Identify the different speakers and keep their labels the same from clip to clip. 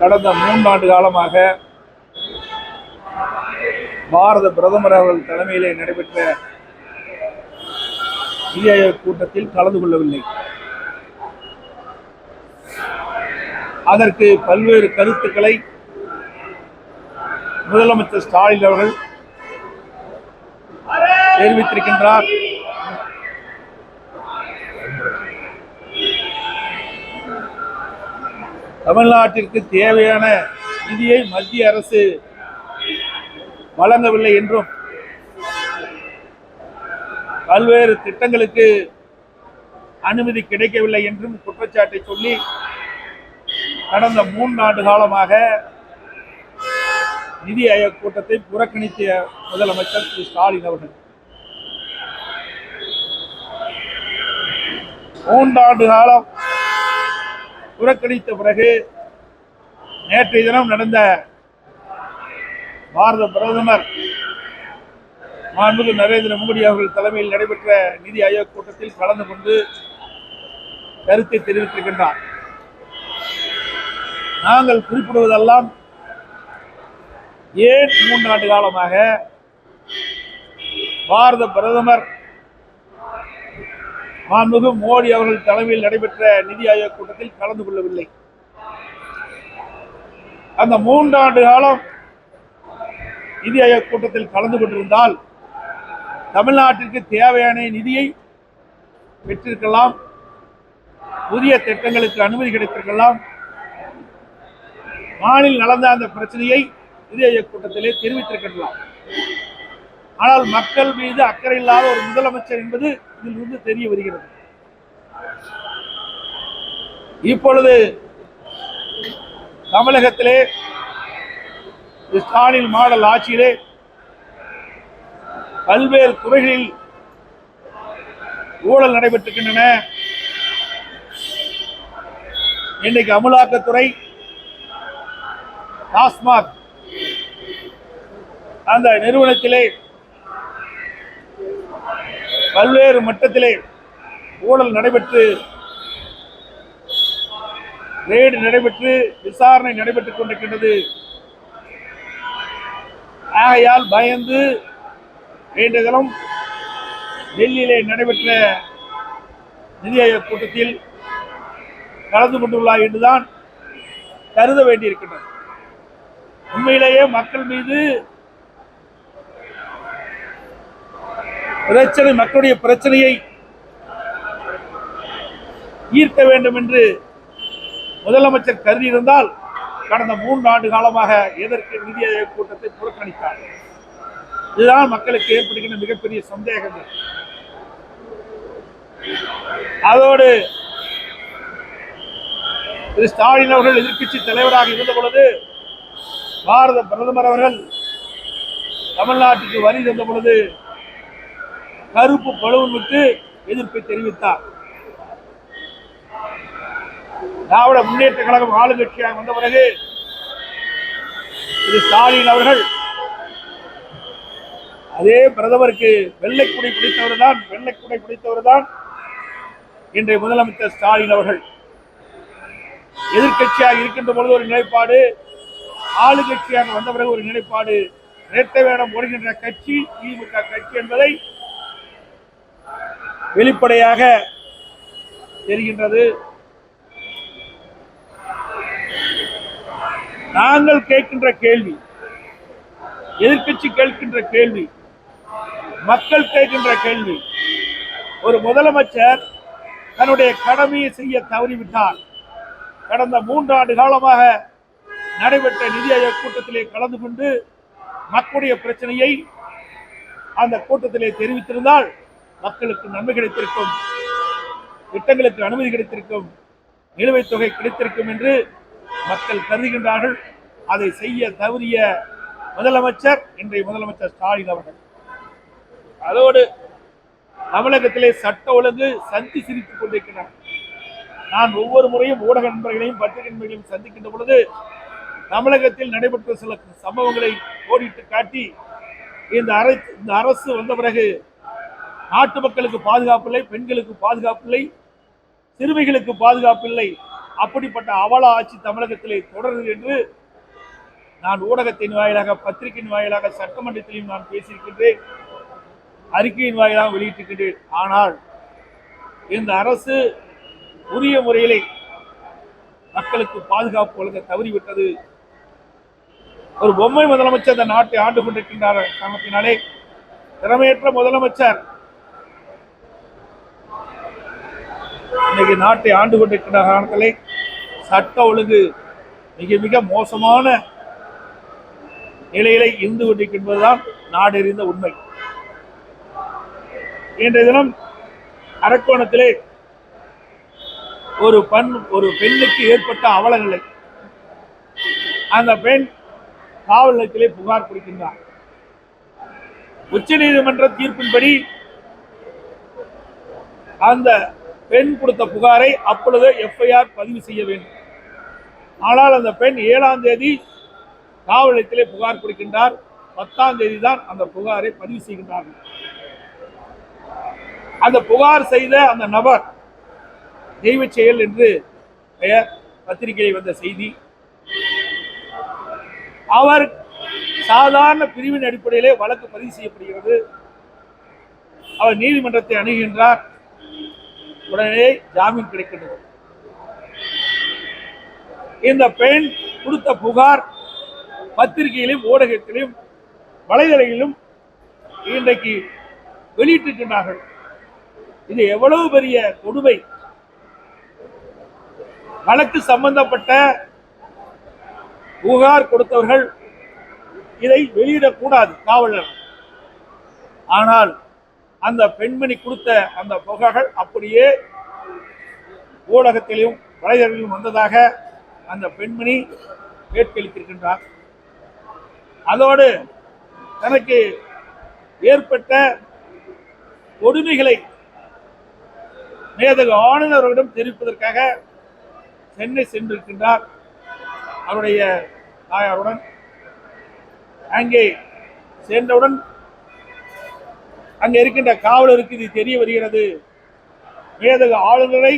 Speaker 1: கடந்த மூன்றாண்டு காலமாக பாரத பிரதமர் அவர்கள் தலைமையிலே நடைபெற்ற சிஐஏ கூட்டத்தில் கலந்து கொள்ளவில்லை. அதற்கு பல்வேறு கருத்துக்களை முதலமைச்சர் ஸ்டாலின் அவர்கள் தெரிவித்திருக்கின்றார். தமிழ்நாட்டிற்கு தேவையான நிதியை மத்திய அரசு வழங்கவில்லை என்றும் பல்வேறு திட்டங்களுக்கு அனுமதி கிடைக்கவில்லை என்றும் குற்றச்சாட்டை சொல்லி கடந்த மூன்றாண்டு காலமாக நிதி ஆயோக் கூட்டத்தை புறக்கணித்த முதலமைச்சர் திரு. ஸ்டாலின் அவர்கள். மூன்றாண்டு காலம் புறக்கணித்த பிறகு நேற்றைய தினம் நடந்த பாரத பிரதமர் மாண்புமிகு நரேந்திர மோடி அவர்கள் தலைமையில் நடைபெற்ற நிதி ஆயோக் கூட்டத்தில் கலந்து கொண்டு கருத்தை தெரிவித்திருக்கின்றார். நாங்கள் குறிப்பிடுவதெல்லாம் ஏன் மூன்றாண்டு காலமாக பாரத பிரதமர் மாண்புமிகு மோடி அவர்கள் தலைமையில் நடைபெற்ற நிதி ஆயோக் கூட்டத்தில் கலந்து கொள்ளவில்லை. அந்த மூன்றாண்டு காலம் நிதி ஆயோக் கூட்டத்தில் கலந்து கொண்டிருந்தால் தமிழ்நாட்டிற்கு தேவையான நிதியை பெற்றிருக்கலாம். புதிய திட்டங்களுக்கு அனுமதி கிடைத்திருக்கலாம். மாநில நடந்த அந்த பிரச்சனையை நிதி ஆயோக் கூட்டத்திலே தெரிவித்திருக்கலாம். ஆனால் மக்கள் மீது அக்கறை இல்லாத ஒரு முதலமைச்சர் என்பது இதில் இருந்து தெரிய வருகிறது. இப்பொழுது தமிழகத்திலே ஸ்டாலின் மாடல் ஆட்சியிலே பல்வேறு துறைகளில் ஊழல் நடைபெற்றிருக்கின்றன இன்னைக்கு அமலாக்கத்துறை டாஸ்மாக் அந்த நிறுவனத்திலே பல்வேறு மட்டத்திலே ஊழல் நடைபெற்று ரெய்டு நடைபெற்று விசாரணை நடைபெற்றுக் கொண்டிருக்கின்றது. ஆகையால் பயந்து இன்றைய தினம் டெல்லியிலே நடைபெற்ற நிதி ஆயோக் கூட்டத்தில் கலந்து கொண்டுள்ளார் என்றுதான் கருத வேண்டியிருக்கின்றது. உண்மையிலேயே மக்கள் மீது பிரச்சனை மக்களுடைய பிரச்சனையை ஈர்க்க வேண்டும் என்று முதலமைச்சர் கருதி இருந்தால் கடந்த மூன்று ஆண்டு காலமாக எதற்கு நிதி ஆயோக் கூட்டத்தை புறக்கணித்தார்? இதுதான் மக்களுக்கு ஏற்படுகின்ற மிகப்பெரிய சந்தேகங்கள். அதோடு திரு ஸ்டாலின் அவர்கள் எதிர்கட்சி தலைவராக இருந்த பொழுது பாரத பிரதமர் அவர்கள் தமிழ்நாட்டுக்கு வரி தந்த பொழுது கருப்பு பழுவன் விட்டு எதிர்ப்பை தெரிவித்தார். திராவிட முன்னேற்ற கழகம் ஆளுங்கட்சியாக வந்த பிறகு திரு ஸ்டாலின் அவர்கள் அதே பிரதமருக்கு வெள்ளைக்குடை பிடித்தவர் தான் வெள்ளைக்குடை பிடித்தவர் தான் இன்றைய முதலமைச்சர் ஸ்டாலின் அவர்கள். எதிர்க்கட்சியாக இருக்கின்ற பொழுது ஒரு நிலைப்பாடு ஆளுங்கட்சியாக வந்த பிறகு ஒரு நிலைப்பாடு. இரட்டை வேடம் ஓடுகின்ற கட்சி திமுக கட்சி என்பதை வெளிப்படையாக தெரிகின்றது. நாங்கள் கேட்கின்ற கேள்வி எதிர்கட்சி கேட்கின்ற கேள்வி மக்கள் கேட்கின்ற கேள்வி ஒரு முதலமைச்சர் தன்னுடைய கடமையை செய்ய தவறிவிட்டார். கடந்த மூன்றாண்டு காலமாக நடைபெற்ற நிதி ஆயோக் கூட்டத்திலே கலந்து கொண்டு மக்களுடைய பிரச்சனையை அந்த கூட்டத்திலே தெரிவித்திருந்தால் மக்களுக்கு நன்மை கிடைத்திருக்கும் திட்டங்களுக்கு அனுமதி கிடைத்திருக்கும் நிலுவைத் தொகை கிடைத்திருக்கும் என்று மக்கள் கருதுகின்றார்கள். அதை செய்ய தவறிய முதலமைச்சர் இன்றைய முதலமைச்சர் ஸ்டாலின் அவர்கள். அதோடு தமிழகத்திலே சட்ட ஒழுங்கு சந்தி சிரித்துக் கொண்டிருக்கிறார். நான் ஒவ்வொரு முறையும் ஊடக நண்பர்களையும் பத்திரிகை நண்பர்களையும் சந்திக்கின்ற பொழுது தமிழகத்தில் நடைபெற்ற சில சம்பவங்களை ஓடிட்டு காட்டி இந்த அரசு இந்த அரசு வந்த பிறகு நாட்டு மக்களுக்கு பாதுகாப்பில்லை பெண்களுக்கு பாதுகாப்பில்லை சிறுமிகளுக்கு பாதுகாப்பில்லை அப்படிப்பட்ட அவல ஆட்சி தமிழகத்திலே தொடருது என்று நான் ஊடகத்தின் வாயிலாக பத்திரிகையின் வாயிலாக சட்டமன்றத்திலையும் நான் பேசியிருக்கின்றேன். அறிக்கையின் வாயிலாக வெளியிட்டிருக்கின்றேன். ஆனால் இந்த அரசு உரிய முறையிலே மக்களுக்கு பாதுகாப்பு வழங்க தவறிவிட்டது. ஒரு பொம்மை முதலமைச்சர் இந்த நாட்டை ஆண்டு கொண்டிருக்கின்றார். காரணத்தினாலே திறமையற்ற முதலமைச்சர் இன்னைக்கு நாட்டை ஆண்டு கொண்டிருக்கின்ற காரணத்திலே சட்ட ஒழுங்கு மிக மிக மோசமான நிலையிலே இருந்து கொண்டிருக்கின்றதுதான் நாடறிந்த உண்மை. இன்றைய தினம் அரக்கோணத்திலே ஒரு பெண் ஒரு பெண்ணுக்கு ஏற்பட்ட அவலநிலை அந்த பெண் காவல் நிலையத்திலே புகார் கொடுக்கின்றார். உச்ச நீதிமன்ற தீர்ப்பின்படி அந்த பெண் கொடுத்த புகாரை அப்பொழுது எஃப்ஐஆர் பதிவு செய்ய வேண்டும். ஆனால் அந்த பெண் ஏழாம் தேதி காவல் நிலையத்திலே புகார் கொடுக்கின்றார். பத்தாம் தேதி தான் அந்த புகாரை பதிவு செய்கின்றார்கள். அந்த புகார் செய்த அந்த நபர் தெய்வ செயல் என்று பெயர் பத்திரிகையில் வந்த செய்தி. அவர் சாதாரண பிரிவின் அடிப்படையிலே வழக்கு பதிவு செய்யப்படுகிறது. அவர் நீதிமன்றத்தை அணுகின்றார் உடனே ஜாமீன் கிடைக்கின்றது. இந்த பெண் கொடுத்த புகார் பத்திரிகையிலும் ஊடகத்திலும் வலைதளங்களிலும் இன்றைக்கு வெளியிட்டிருக்கின்றார்கள். இது எவ்வளவு பெரிய கொடுமை? வழக்கு சம்பந்தப்பட்ட புகார் கொடுத்தவர்கள் இதை வெளியிடக்கூடாது காவலர் ஆனால் அந்த பெண்மணி கொடுத்த அந்த புகைகள் அப்படியே ஊடகத்திலும் வலைதளத்திலும் வந்ததாக அந்த பெண்மணி பேட்டியளித்திருக்கின்றார். அதோடு தனக்கு ஏற்பட்ட கொடுமைகளை மேதகு ஆளுநரிடம் தெரிவிப்பதற்காக சென்னை சென்றிருக்கின்றார். அவருடைய தாயாருடன் அங்கே சென்றவுடன் அங்கே இருக்கின்ற காவலருக்கு இது தெரிய வருகிறது. மேதகு ஆளுநரை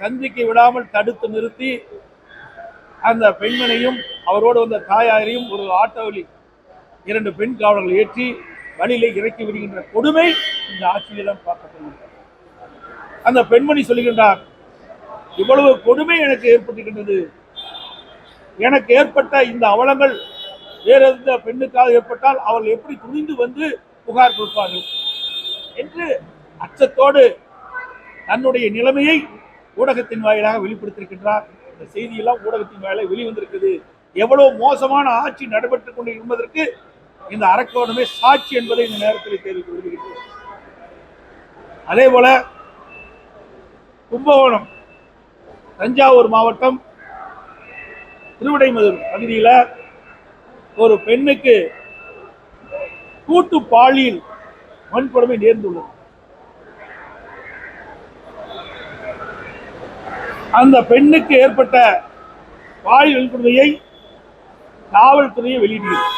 Speaker 1: சந்திக்க விடாமல் தடுத்து நிறுத்தி அந்த பெண்மனையும் அவரோடு வந்த தாயாரையும் ஒரு ஆட்டோவில் இரண்டு பெண் காவலர்கள் ஏற்றி வழியிலே இறக்கி விடுகின்ற கொடுமை இந்த ஆட்சியிடம் பார்க்கப்படுகிறது. அந்த பெண்மணி சொல்லுகின்றார் இவ்வளவு கொடுமை எனக்கு ஏற்பட்டிருக்கின்றது. எனக்கு ஏற்பட்ட இந்த அவலங்கள் வேற எந்த பெண்ணுக்காக ஏற்பட்டால் அவர்கள் எப்படி துணிந்து வந்து புகார் கொடுப்பார்கள்? என்று அச்சத்தோடு தன்னுடைய நிலைமையை ஊடகத்தின் வாயிலாக வெளிப்படுத்தியிருக்கின்றார். இந்த செய்தியெல்லாம் ஊடகத்தின் வாயிலாக வெளிவந்திருக்குது. எவ்வளவு மோசமான ஆட்சி நடைபெற்றுக் கொண்டு என்பதற்கு இந்த அரக்கோணமே சாட்சி என்பதை இந்த நேரத்தில் தெரிவித்து விரும்புகின்றேன் அதே போல கும்பகோணம் தஞ்சாவூர் மாவட்டம் திருவிடைமதுர் பகுதியில் ஒரு பெண்ணுக்கு கூட்டு பாலியல் வன்கொடுமை நேர்ந்துள்ளது. அந்த பெண்ணுக்கு ஏற்பட்ட வாய் வன்கொடுமையை காவல்துறையை வெளியிடுகிறது.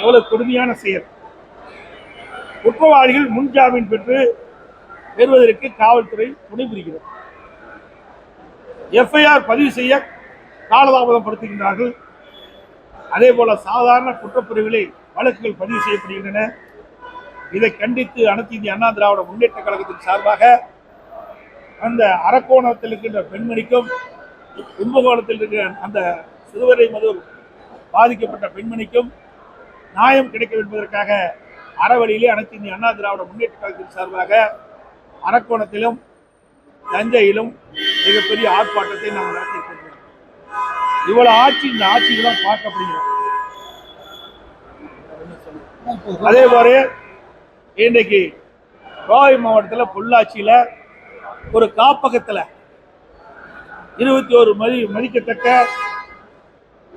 Speaker 1: எவ்வளவு கொடுமையான செயல். குற்றவாளிகள் முன்ஜாமீன் பெற்று பெறுவதற்கு காவல்துறை துணை புரிகிறது. எஃப்ஐஆர் பதிவு செய்ய காலதாமதம் படுத்துகின்றார்கள் அதே போல சாதாரண குற்றப்பிரிவிலே வழக்குகள் பதிவு செய்யப்படுகின்றன. இதை கண்டித்து அனைத்து இந்திய அண்ணா திராவிட முன்னேற்ற கழகத்தின் சார்பாக அந்த அரக்கோணத்தில் இருக்கின்ற பெண்மணிக்கும் கும்பகோணத்தில் இருக்கிற அந்த சிறுவரை மதுர் பாதிக்கப்பட்ட பெண்மணிக்கும் நியாயம் கிடைக்கும் என்பதற்காக அறவழியிலே அனைத்து இந்திய அண்ணா திராவிட முன்னேற்ற கழகத்தின் சார்பாக அரக்கோணத்திலும் தஞ்சையிலும் மிகப்பெரிய ஆர்ப்பாட்டத்தை நாம் நடத்தியிருக்கின்றோம் இவ்வளவு ஆட்சி இந்த ஆட்சியில்தான் பார்க்கப்படுகிறோம் அதே போல இன்றைக்கு கோவை மாவட்டத்தில் பொள்ளாச்சியில் ஒரு காப்பகத்தில் இருபத்தி ஒரு மதி மதிக்கத்தக்க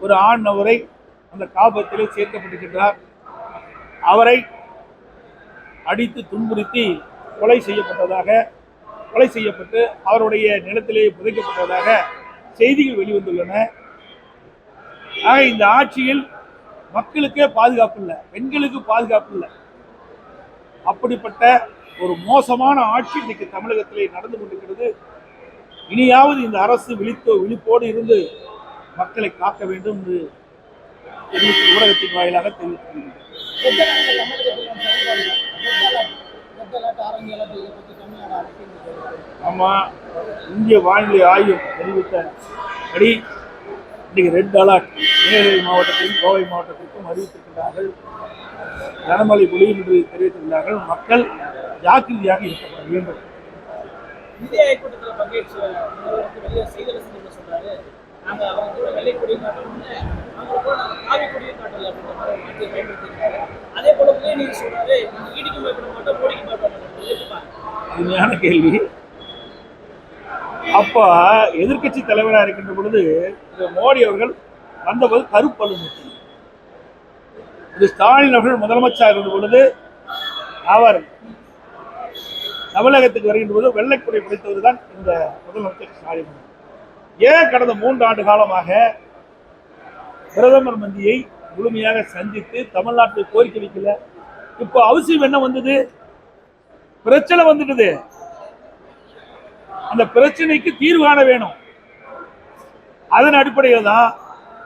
Speaker 1: ஒரு ஆண் நபரை அந்த காப்பகத்தில் சேர்க்கப்பட்டிருக்கின்றார். அவரை அடித்து துன்புறுத்தி கொலை செய்யப்பட்டதாக கொலை செய்யப்பட்டு அவருடைய நிலத்திலே புதைக்கப்பட்டதாக செய்திகள் வெளிவந்துள்ளன. ஆக இந்த ஆட்சியில் மக்களுக்கே பாதுகாப்பு இல்லை பெண்களுக்கு பாதுகாப்பு இல்லை. அப்படிப்பட்ட ஒரு மோசமான ஆட்சி இன்னைக்கு தமிழகத்திலே நடந்து கொண்டிருக்கிறது. இனியாவது இந்த அரசு விழித்தோ விழிப்போடு இருந்து மக்களை காக்க வேண்டும் என்று தெரிவித்து ஊடகத்தின் வாயிலாக தெரிவித்துள்ளேன் ஆமாம் இந்திய வானிலை ஆய்வு தெரிவித்த படி இன்னைக்கு ரெட் அலர்ட் நீலகிரி மாவட்டத்திலும் கோவை மாவட்டத்திற்கும் அறிவித்திருக்கிறார்கள் கனமழை பொழியும் என்று தெரிவித்திருக்கிறார்கள். மக்கள் ஜாக்கிரதையாக இருக்கப்பட வேண்டும். அருமையான கேள்வி. அப்ப எதிர்க்கட்சி தலைவராக இருக்கின்ற பொழுது மோடி அவர்கள் வந்தபோது கருப்பலு இது ஸ்டாலின் அவர்கள் முதலமைச்சர் இருந்த பொழுது அவர் தமிழகத்துக்கு வருகின்ற போது வெள்ளைக்குடை பிடித்தவர் தான் இந்த முதலமைச்சர் ஸ்டாலின் ஏன் கடந்த மூன்று ஆண்டு காலமாக பிரதமர் மந்தியை முழுமையாக சந்தித்து தமிழ்நாட்டில் கோரிக்கை வைக்கல? இப்போ அவசியம் என்ன வந்தது? பிரச்சனை வந்துடுது அந்த பிரச்சனைக்கு தீர்வு காண வேணும். அதன் அடிப்படையில் தான்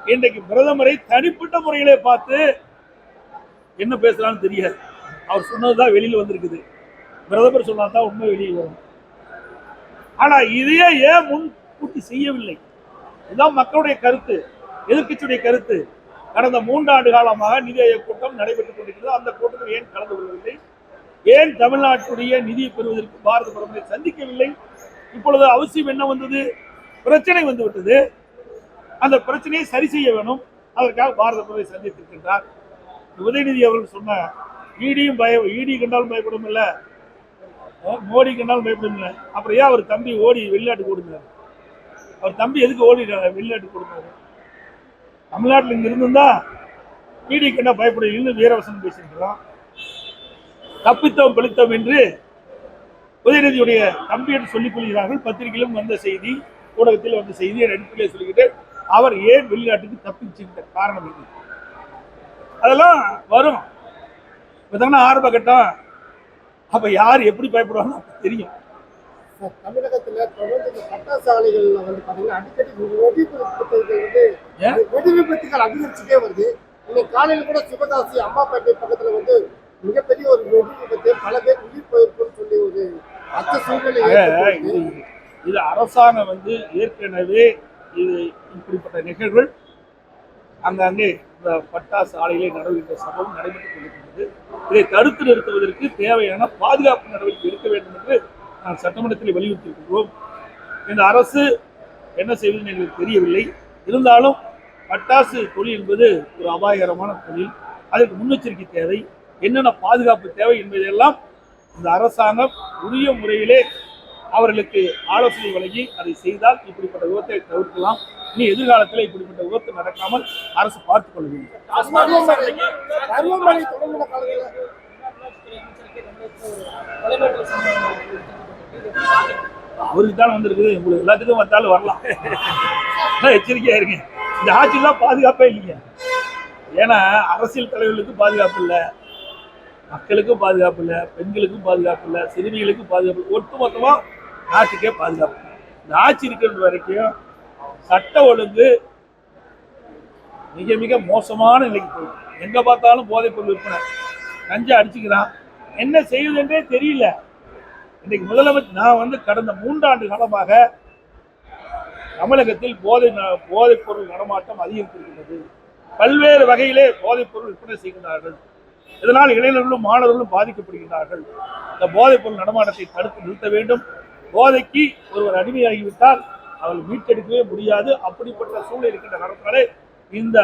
Speaker 1: இன்றைக்கு பிரதமரை தனிப்பட்ட முறையிலே பார்த்து என்ன பேசுறான்னு தெரியாது. அவர் சொன்னதுதான் வெளியில வந்திருக்குது. பிரதமர் சொன்னதான் உண்மை வெளியில் வரும். ஆனா இதையே ஏன் முன்கூட்டி செய்யவில்லை? இதுதான் மக்களுடைய கருத்து எதிர்கட்சியுடைய கருத்து. கடந்த மூன்றாண்டு காலமாக நிதி ஆயோக் கூட்டம் நடைபெற்றுக் கொண்டிருக்கிறது. அந்த கூட்டத்தில் ஏன் கலந்து கொள்ளவில்லை? ஏன் தமிழ்நாட்டுடைய நிதியை பெறுவதற்கு பாரத பிரதமரை சந்திக்கவில்லை? இப்பொழுது அவசியம் என்ன வந்தது? பிரச்சனை வந்து விட்டது அந்த பிரச்சனையை சரி செய்ய வேணும். அதற்காக பாரத பிரதமரை சந்தித்திருக்கின்றார் உதயநிதி அவர்கள் சொன்ன ஈடியும் பய ஈடி கண்டாலும் பயப்படும் இல்லை. மோடி கண்டாலும் பயப்படும் இல்லை. அப்புறம் ஏன் அவர் தம்பி ஓடி வெளிநாட்டுக்கு ஓடுனார் அவர் தம்பி எதுக்கு ஓடி வெளிநாட்டுக்கு கொடுத்தாரு தமிழ்நாட்டில் இங்கே இருந்திருந்தா ஈடி கண்டா பயப்படும் இன்னும் வீரவசனம் பேசியிருக்கிறோம் தப்பித்தோம் பிழைத்தோம் என்று உதயநிதியுடைய தம்பி என்று சொல்லிக் கொள்கிறார்கள். பத்திரிகையிலும் வந்த செய்தி ஊடகத்தில் வந்த செய்தியை அடிப்படையிலே சொல்லிக்கிட்டு அவர் ஏன் வெளிநாட்டுக்கு தப்பிச்சிருந்த காரணம் இது அதெல்லாம் வரும். இப்பதானே ஆரம்ப கட்டம். அப்ப யார் எப்படி பயப்படுவாங்க தெரியும்.
Speaker 2: தமிழகத்துல தொடர்ந்து இந்த பட்டாசு ஆலைகள்ல வந்து பாத்தீங்கன்னா அடிக்கடி வெடி விபத்துகள் வந்து? வெடி விபத்துகள் அதிகரிச்சுட்டே வருது. இன்னைக்கு காலையில கூட சிவகாசி அம்மாப்பேட்டை பக்கத்துல வந்து மிகப்பெரிய ஒரு விபத்து பல பேர் உயிர் போயிருக்குன்னு சொல்லி ஒரு அச்ச சூழ்நிலை.
Speaker 1: இது அரசாங்கம் வந்து ஏற்கனவே இது இப்படிப்பட்ட நிகழ்வுகள் அங்கங்கே இந்த பட்டாசு ஆலையிலே நடைபெற்ற சம்பவம் நடைபெற்றுக் கொண்டிருக்கிறது. இதை தடுத்து நிறுத்துவதற்கு தேவையான பாதுகாப்பு நடவடிக்கை எடுக்க வேண்டும் என்று நான் சட்டமன்றத்தில் வலியுறுத்தியிருக்கிறோம். இந்த அரசு என்ன செய்வதுன்னு எங்களுக்கு தெரியவில்லை. இருந்தாலும் பட்டாசு தொழில் என்பது ஒரு அபாயகரமான தொழில். அதற்கு முன்னெச்சரிக்கை தேவை. என்னென்ன பாதுகாப்பு தேவை என்பதையெல்லாம் இந்த அரசாங்கம் உரிய முறையிலே அவர்களுக்கு ஆலோசனை வழங்கி அதை செய்தால் இப்படிப்பட்ட விபத்தை தவிர்க்கலாம். இனி எதிர்காலத்தில் இப்படிப்பட்ட விபத்து நடக்காமல் அரசு பார்த்துக் கொள்ள அவருக்கு தான் வந்திருக்குது. உங்களுக்கு எல்லாத்துக்கும் வந்தாலும் வரலாம். எச்சரிக்கையா இருங்க. இந்த ஆட்சியெல்லாம் பாதுகாப்பே இல்லைங்க. ஏன்னா அரசியல் தலைவர்களுக்கு பாதுகாப்பு இல்லை. மக்களுக்கும் பாதுகாப்பு இல்லை பெண்களுக்கும் பாதுகாப்பு இல்லை சிறுமிகளுக்கும் பாதுகாப்பு இல்லை. ஒட்டுமொத்தமா நாட்டுக்கே பாதுகாப்பு இந்த ஆட்சி இருக்கிற வரைக்கும் சட்ட ஒழுங்கு மிக மிக மோசமான நிலைக்கு போயிடும் எங்க பார்த்தாலும் போதைப்பொருள் விற்பனை. கஞ்சா அடிச்சுக்கிறான். என்ன செய்வதென்றே தெரியல. இன்னைக்கு முதலமைச்சர் நான் வந்து கடந்த மூன்றாண்டு காலமாக தமிழகத்தில் போதை ந- நடமாட்டம் அதிகரித்திருக்கிறது பல்வேறு வகையிலே போதைப்பொருள் விற்பனை செய்கிறார்கள் இதனால் இளைஞர்களும் மாணவர்களும் பாதிக்கப்படுகின்றார்கள் இந்த போதைப் பொருள் நடமாட்டத்தை தடுத்து நிறுத்த வேண்டும். போதைக்கு ஒருவர் அடிமையாகிவிட்டால் அவர்கள் மீட்டெடுக்கவே முடியாது. அப்படிப்பட்ட சூழ்நிலை இருக்கின்ற காரணத்தினாலே இந்த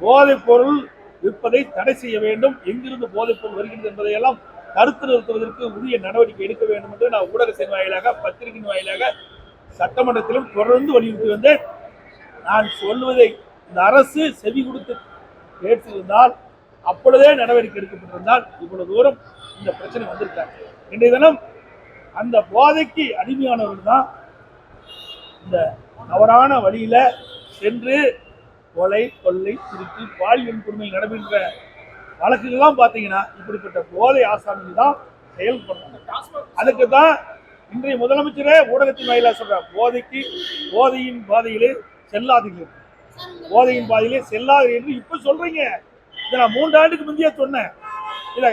Speaker 1: போதைப் பொருள் விற்பதை தடை செய்ய வேண்டும். எங்கிருந்து போதைப் பொருள் வருகிறது என்பதையெல்லாம் தடுத்து நிறுத்துவதற்கு உரிய நடவடிக்கை எடுக்க வேண்டும் என்று நான் ஊடகத்தின் வாயிலாக பத்திரிகையின் வாயிலாக சட்டமன்றத்திலும் தொடர்ந்து வலியுறுத்தி வந்தேன். நான் சொல்வதை இந்த அரசு செவி கொடுத்து கேட்டிருந்தால் அப்பொழுதே நடவடிக்கை எடுக்கப்பட்டிருந்தால் இவ்வளவு தூரம் இந்த பிரச்சனை வந்திருக்காங்க இன்றைய தினம் அந்த போதைக்கு அடிமையானவர்கள் தான் இந்த தவறான வழியில சென்று கொலை கொள்ளை திருட்டு பாலியல் கொடுமையில் நடைபெற்ற வழக்குகள்லாம் பார்த்தீங்கன்னா இப்படிப்பட்ட போதை ஆசாமிகள் தான் செயல்படுறாங்க. அதுக்கு தான் இன்றைய முதலமைச்சரே ஊடகத்தின் வாயிலாக சொல்றார் போதைக்கு போதையின் பாதையிலே செல்லாதீர்கள். போதையின் பாதையிலே செல்லாதீர்கள் என்று இப்ப சொல்றீங்க. இதை நான் மூன்று ஆண்டுக்கு முந்தைய சொன்னேன். இல்ல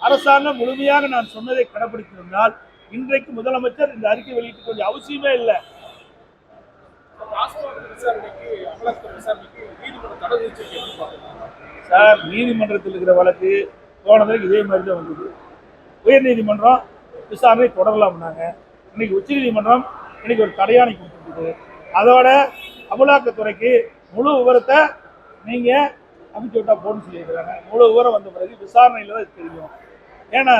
Speaker 1: அரசாங்கம் முழுமையாக நான் சொன்னதை கடைபிடித்திருந்தால் இன்றைக்கு முதலமைச்சர் இந்த அறிக்கை வெளியிட்டு கொஞ்சம் அவசியமே இல்லை.
Speaker 3: நீதிமன்றம்
Speaker 1: சார் நீதிமன்றத்தில் இருக்கிற வழக்கு போனதுக்கு இதே மாதிரி தான் வந்தது. உயர்நீதிமன்றம் விசாரணை தொடரலாம்னாங்க இன்னைக்கு உச்சநீதிமன்றம் இன்னைக்கு ஒரு தடையாணை கொடுத்துருக்குது. அதோட அமலாக்கத்துறைக்கு முழு விவரத்தை நீங்க அமைச்சு விட்டா போன்னு சொல்லியிருக்கிறாங்க. முழு விவரம் வந்த பிறகு விசாரணையில தான் தெரியும். ஏன்னா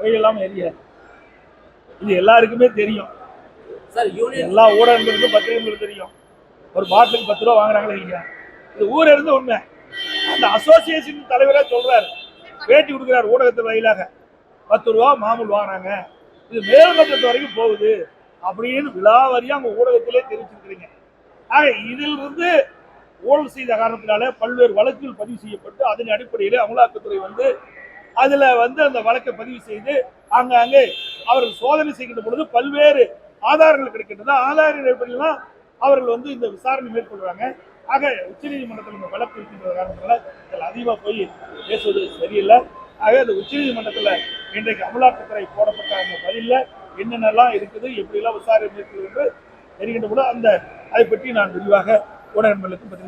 Speaker 1: ஒயில் இல்லாமல் எரியாது. இது எல்லாருக்குமே தெரியும்.
Speaker 4: சார் யூனியன்
Speaker 1: எல்லா ஊடகங்களுக்கும் பத்திரிகைகளுக்கும் தெரியும். ஒரு பாட்டிலுக்கு பத்து ரூபா வாங்குறாங்களே இல்லையா? இது ஊர் இருந்து உண்மை. அந்த அசோசியேஷன் தலைவரே சொல்றாரு. பேட்டி கொடுக்குறாரு ஊடகத்து வாயிலாக பத்து ரூபா மாமூல் வாங்கினாங்க இது மேல்மட்டத்து வரைக்கும் போகுது. அப்படின்னு விழாவாரியா அவங்க ஊடகத்திலே தெரிவிச்சிருக்கிறீங்க. ஆக இதிலிருந்து ஊழல் செய்த காரணத்தினால பல்வேறு வழக்குகள் பதிவு செய்யப்பட்டு அதன் அடிப்படையில் அமலாக்கத்துறை வந்து அதில் வந்து அந்த வழக்கை பதிவு செய்து ஆங்காங்கே அவர்கள் சோதனை செய்கின்ற பொழுது பல்வேறு ஆதாரங்கள் கிடைக்கின்றது ஆதாரங்கள் அடிப்படையிலாம் அவர்கள் வந்து இந்த விசாரணை மேற்கொள்கிறாங்க ஆக உச்சநீதிமன்றத்தில் இந்த வழக்கு இருக்கின்ற காரணத்தினால இதில் அதிகமாக போய் பேசுவது சரியில்லை. ஆக அந்த உச்சநீதிமன்றத்தில் இன்றைக்கு அமலாக்கத்துறை போடப்பட்ட அந்த பதிலில் என்னென்னலாம் இருக்குது எப்படியெல்லாம் விசாரணை மேற்கொள்வது என்று தெரிகின்ற பொழுது அந்த அதை பற்றி நான் விரிவாக ஊடகங்களுக்கு பதில்